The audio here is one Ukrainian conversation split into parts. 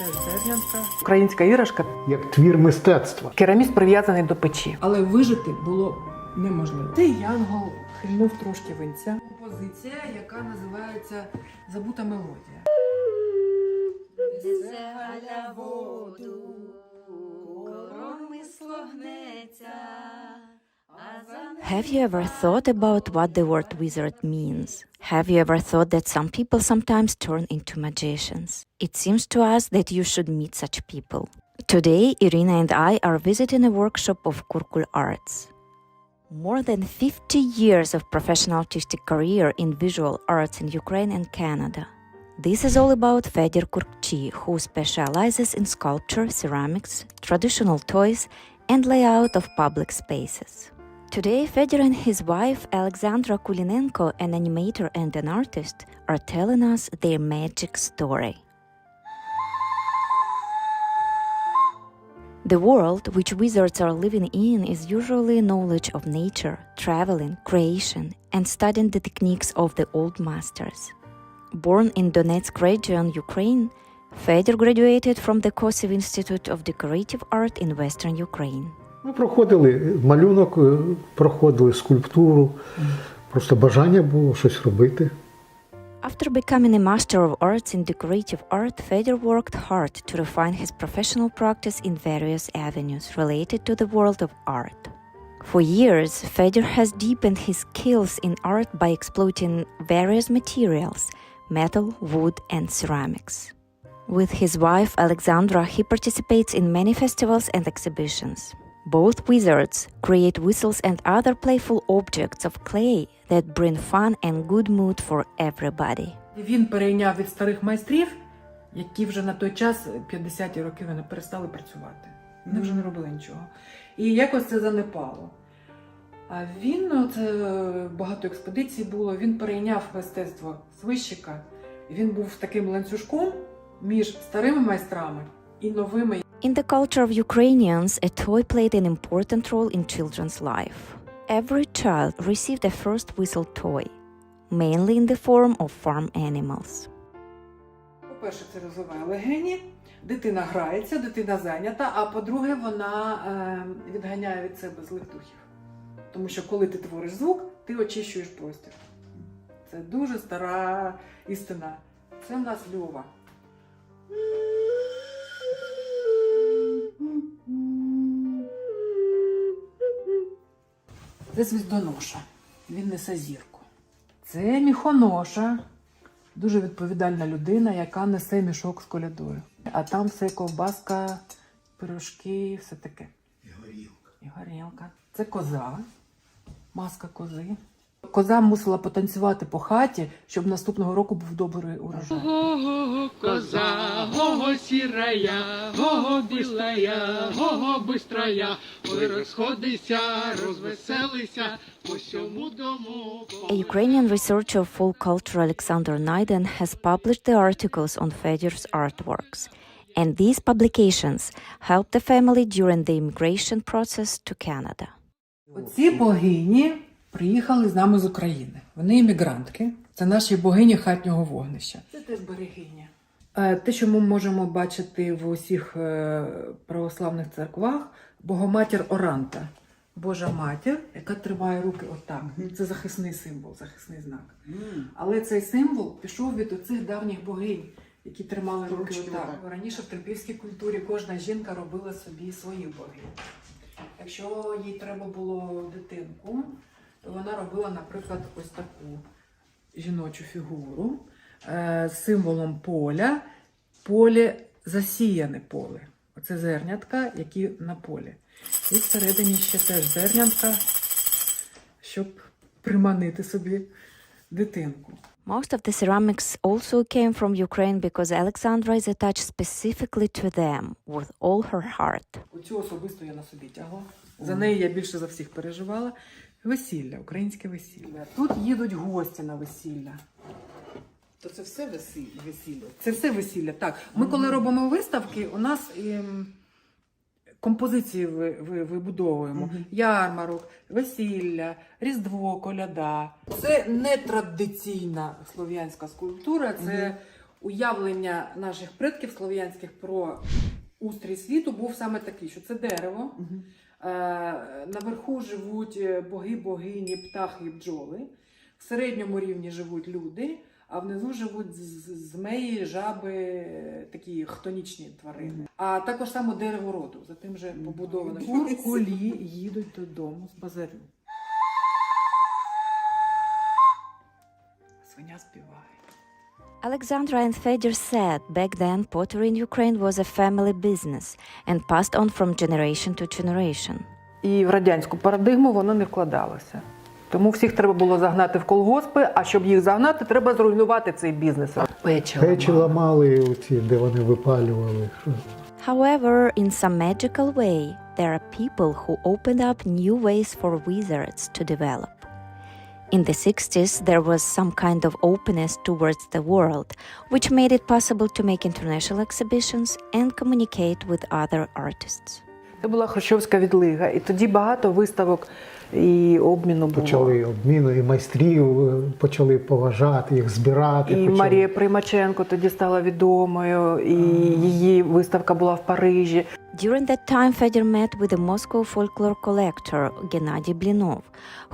теж зернянка. Українська іграшка. як твір мистецтва. Кераміст прив'язаний до печі. Але вижити було неможливо. Цей янгол хильнув трошки винця. Композиція, яка називається Забута мелодія. Несе воду, коромисло гнеться, Have you ever thought about what the word wizard means? Have you ever thought that some people sometimes turn into magicians? It seems to us that you should meet such people. Today, Irina and I are visiting a workshop of Kurkul Arts. More than 50 years of professional artistic career in visual arts in Ukraine and Canada. This is all about Fedor Kurkchi, who specializes in sculpture, ceramics, traditional toys, and layout of public spaces. Today, Fedor and his wife, Alexandra Kulinenko, an animator and an artist, are telling us their magic story. The world which wizards are living in is usually knowledge of nature, traveling, creation, and studying the techniques of the old masters. Born in Donetsk region, Ukraine, Fedor graduated from the Kosiv Institute of Decorative Art in western Ukraine. Ми проходили малюнок, е, проходили скульптуру. Просто бажання було щось робити. After becoming a Master of Arts in Decorative Art, Fedor worked hard to refine his professional practice in various avenues related to the world of art. For years, Fedor has deepened his skills in art by exploiting various materials metal, wood, and ceramics. With his wife Alexandra, he participates in many festivals and exhibitions. Both wizards create whistles and other playful objects of clay that bring fun and good mood for everybody. Він перейняв від старих майстрів, які вже на той час, 50-ті роки, вони перестали працювати. Вони вже не робили нічого. І якось це занепало. А він, це е, багато експедицій було, він перейняв мистецтво свищика. Він був таким ланцюжком між старими майстрами і новими. In the culture of Ukrainians, a toy played an important role in children's life. Every child received a first whistle toy, mainly in the form of farm animals. По-перше, це розвиває легені, дитина грається, дитина зайнята, а по-друге, вона е, відганяє від себе злих духів. Тому що коли ти твориш звук, ти очищуєш простір. Це дуже стара істина. Це в нас Льова. Це звіздоноша. Він несе зірку. Це міхоноша. Дуже відповідальна людина, яка несе мішок з колядою. А там все ковбаска, пирожки, все таке. І горілка. І горілка. Це коза, маска кози. Коза мусила потанцювати по хаті, щоб наступного року був добрий урожай. Коза, го-го, сірая, го-го, білая, го-го, бистрая. Ой, розходися, розвеселися, по сьому дому. A Ukrainian researcher of folk culture Alexander Naiden has published the articles on Fedor's artworks. And these publications helped the family during the immigration process to Canada. Оці богині приїхали з нами з України. Вони іммігрантки. Це наші богині хатнього вогнища. Це теж берегиня. Е, Те, що ми можемо бачити в усіх е, православних церквах, Богоматір Оранта. Божа матір, яка тримає руки отак. Це захисний символ, захисний знак. Але цей символ пішов від оцих давніх богинь, які тримали руки отак. Раніше в трипільській культурі кожна жінка робила собі свої богинь. Якщо їй треба було дитинку, то вона робила, наприклад, ось таку жіночу фігуру символом поля. Поле засіяне поле. Оце зернятка, які на полі. І всередині ще теж зернятка, щоб приманити собі дитинку. Most of the ceramics also came from Ukraine because Alexandra is attached specifically to them with all her heart. Оцю особисто я на собі тягла. За неї я більше за всіх переживала. Весілля, українське весілля. Тут їдуть гості на весілля. То це все весілля. Це все весілля. Так. Ми коли робимо виставки, у нас ем, композиції ви, ви, вибудовуємо. Ярмарок, весілля, Різдво, коляда. Це не традиційна слов'янська скульптура, це Уявлення наших предків слов'янських про устрій світу був саме такий, що це дерево. Е, наверху живуть е, боги, богині, птахи і бджоли. В середньому рівні живуть люди, а внизу живуть змеї, жаби, такі хтонічні тварини. А також само дерево роду, за тим же побудоване. Куркулі їдуть додому з базарю. Свиня співає. Alexandra and Fedor said back then pottery in Ukraine was a family business and passed on from generation to generation. І в радянську парадигму воно не вкладалося. Тому всіх треба було загнати в колгоспи, а щоб їх загнати, треба зруйнувати цей бізнес. Печі, Печі ламали, оці, де вони випалювали. However, in some magical way, there are people who opened up new ways for wizards to develop. In the 60s, there was some kind of openness towards the world, which made it possible to make international exhibitions and communicate with other artists. Це була Хрущовська відлига, і тоді багато виставок і обміну було. Почали обміну і майстрів е, почали поважати, їх збирати. І почали. Марія Примаченко тоді стала відомою, і її виставка була в Парижі. During that time, Fedor met with the Moscow folklore collector Gennady Blinov,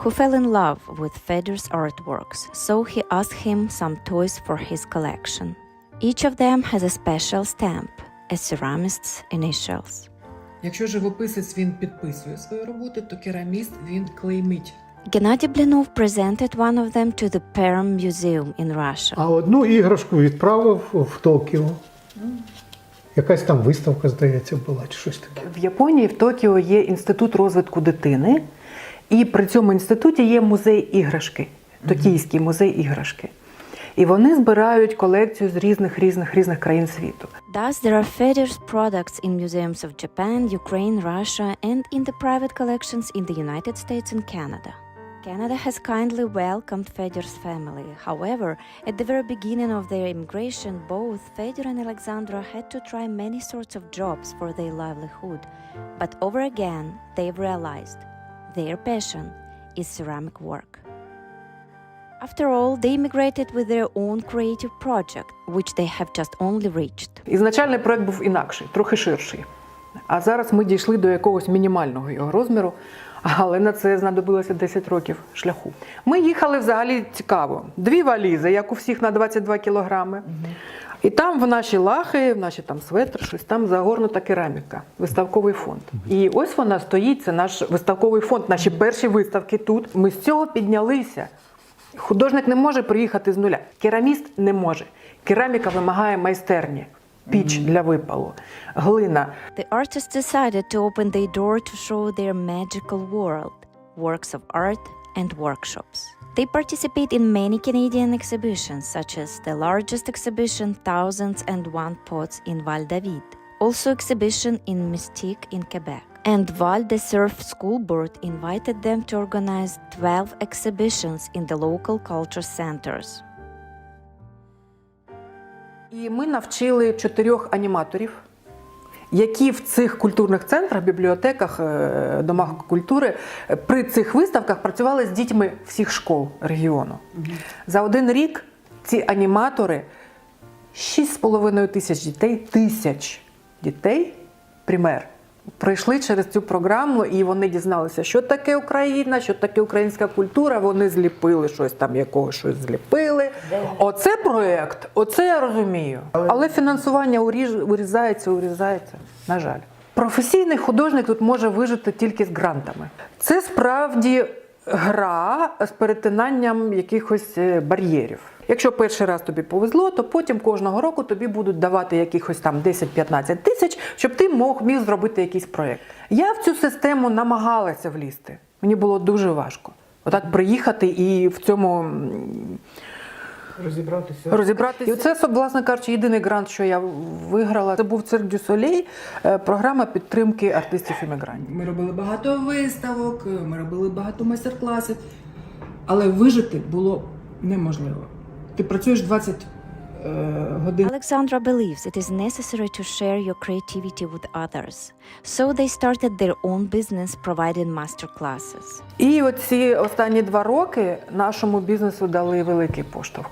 who fell in love with Fedor's artworks, so he asked him some toys for his collection. Each of them has a special stamp, a ceramist's initials. Якщо живописець він підписує свої роботи, то кераміст він клеймить. Gennady Blinov presented one of them to the Perm Museum in Russia. А одну іграшку відправив в Токіо. Якась там виставка, здається, була, чи щось таке. В Японії в Токіо є інститут розвитку дитини, і при цьому інституті є музей іграшки, Токійський музей іграшки. І вони збирають колекцію з різних різних різних країн світу. Thus, there are Fedor's products in museums of Japan, Ukraine, Russia, and in the private collections in the United States and Canada. Canada has kindly welcomed Fedor's family. However, at the very beginning of their immigration, both Fedor and Alexandra had to try many sorts of jobs for their livelihood. But over again, they've realized their passion is ceramic work. After all, they immigrated with their own creative project, which they have just only reached. Ізначальний проект був інакший, трохи ширший. А зараз ми дійшли до якогось мінімального його розміру, але на це знадобилося 10 років шляху. Ми їхали взагалі цікаво. Дві валізи, як у всіх на 22 кілограми. І там в наші лахи, в наші там светри, щось там загорнута кераміка, виставковий фонд. І ось вона стоїть, це наш виставковий фонд, наші перші виставки тут. Ми з цього піднялися. Художник не може приїхати з нуля. Кераміст не може. Кераміка вимагає майстерні, піч для випалу, глина. The artists decided to open their door to show their magical world, works of art, and workshops. They participate in many Canadian exhibitions, such as the largest exhibition, Thousands and One Pots in Val David, also exhibition in Mystique in Quebec. And Val de Surf School Board invited them to organize 12 exhibitions in the local culture centers. І ми навчили чотирьох аніматорів, які в цих культурних центрах, бібліотеках, е, домах культури при цих виставках працювали з дітьми всіх школ регіону. За один рік ці аніматори 6,5 тисяч дітей, тисяч дітей, пример, пройшли через цю програму, і вони дізналися, що таке Україна, що таке українська культура. Вони зліпили щось там, якого щось зліпили. Оце проєкт, оце я розумію. Але фінансування уріж- урізається, урізається, на жаль. Професійний художник тут може вижити тільки з грантами. Це справді гра з перетинанням якихось е, бар'єрів. Якщо перший раз тобі повезло, то потім кожного року тобі будуть давати якихось там 10-15 тисяч, щоб ти мог міг зробити якийсь проєкт. Я в цю систему намагалася влізти. Мені було дуже важко. Отак приїхати і в цьому Розібратися. розібратися. І це, власне кажучи, єдиний грант, що я виграла. Це був цирк Дю Солей, е, програма підтримки артистів іммігрантів. Ми робили багато виставок, ми робили багато майстер-класів, але вижити було неможливо. Ти працюєш 20 е, годин. Alexandra believes it is necessary to share your creativity with others, so they started their own business providing master classes. І оці останні два роки нашому бізнесу дали великий поштовх.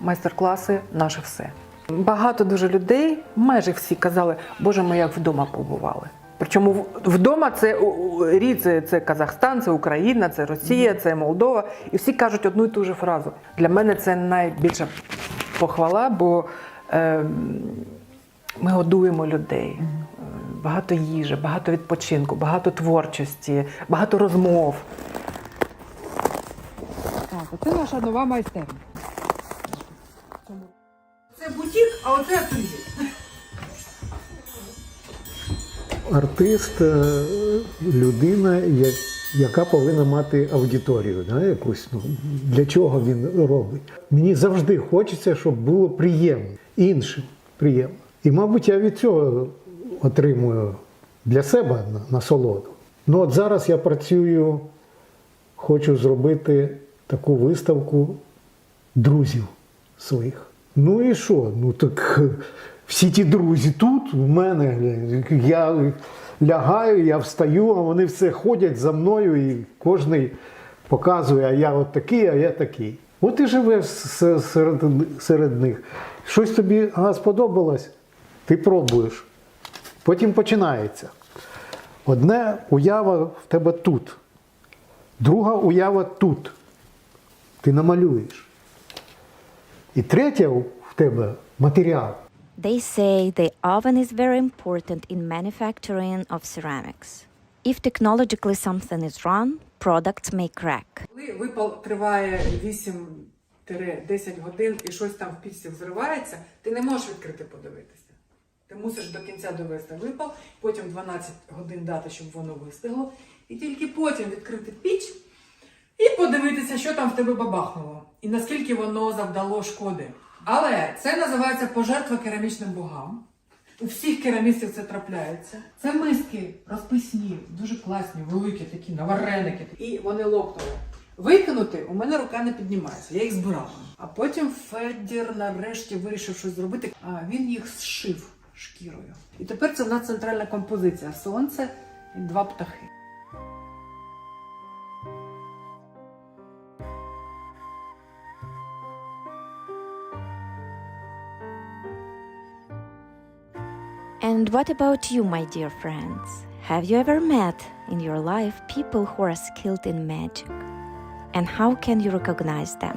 майстер-класи наше все. Багато дуже людей, майже всі казали, Боже, ми як вдома побували. Причому вдома це рід, це, це Казахстан, це Україна, це Росія, це Молдова. І всі кажуть одну і ту же фразу. Для мене це найбільша похвала, бо е, ми годуємо людей. Е, Багато їжі, багато відпочинку, багато творчості, багато розмов. Так, це наша нова майстерня. Це бутік, а оце ательє. Артист е, людина, яка повинна мати аудиторію, да, якусь. Ну, для чого він робить? Мені завжди хочеться, щоб було приємно, іншим приємно. І, мабуть, я від цього отримую для себе насолоду. Ну, от зараз я працюю, хочу зробити таку виставку друзів своїх. Ну і що? Ну так всі ті друзі тут, в мене. Я лягаю, я встаю, а вони все ходять за мною, і кожен показує, а я от такий, а я такий. От і живеш серед, серед них. Щось тобі а, сподобалось, ти пробуєш. Потім починається. Одне уява в тебе тут, друга уява тут. Ти намалюєш. І третє в тебе матеріал. They say the oven is very important in manufacturing of ceramics. If technologically something is wrong, products may crack. Коли випал триває 8-10 годин і щось там в пічці взривається, ти не можеш відкрити подивитися. Ти мусиш до кінця довести випал, потім 12 годин дати, щоб воно вистигло, і тільки потім відкрити піч і подивитися, що там в тебе бабахнуло, і наскільки воно завдало шкоди. Але це називається пожертва керамічним богам. У всіх керамістів це трапляється. Це миски розписні, дуже класні, великі такі, на вареники. І вони лопнули. Викинути у мене рука не піднімається, я їх збирала. А потім Федір нарешті вирішив щось зробити. А він їх зшив шкірою. І тепер це в нас центральна композиція: сонце і два птахи. And what about you, my dear friends? Have you ever met in your life people who are skilled in magic? And how can you recognize them?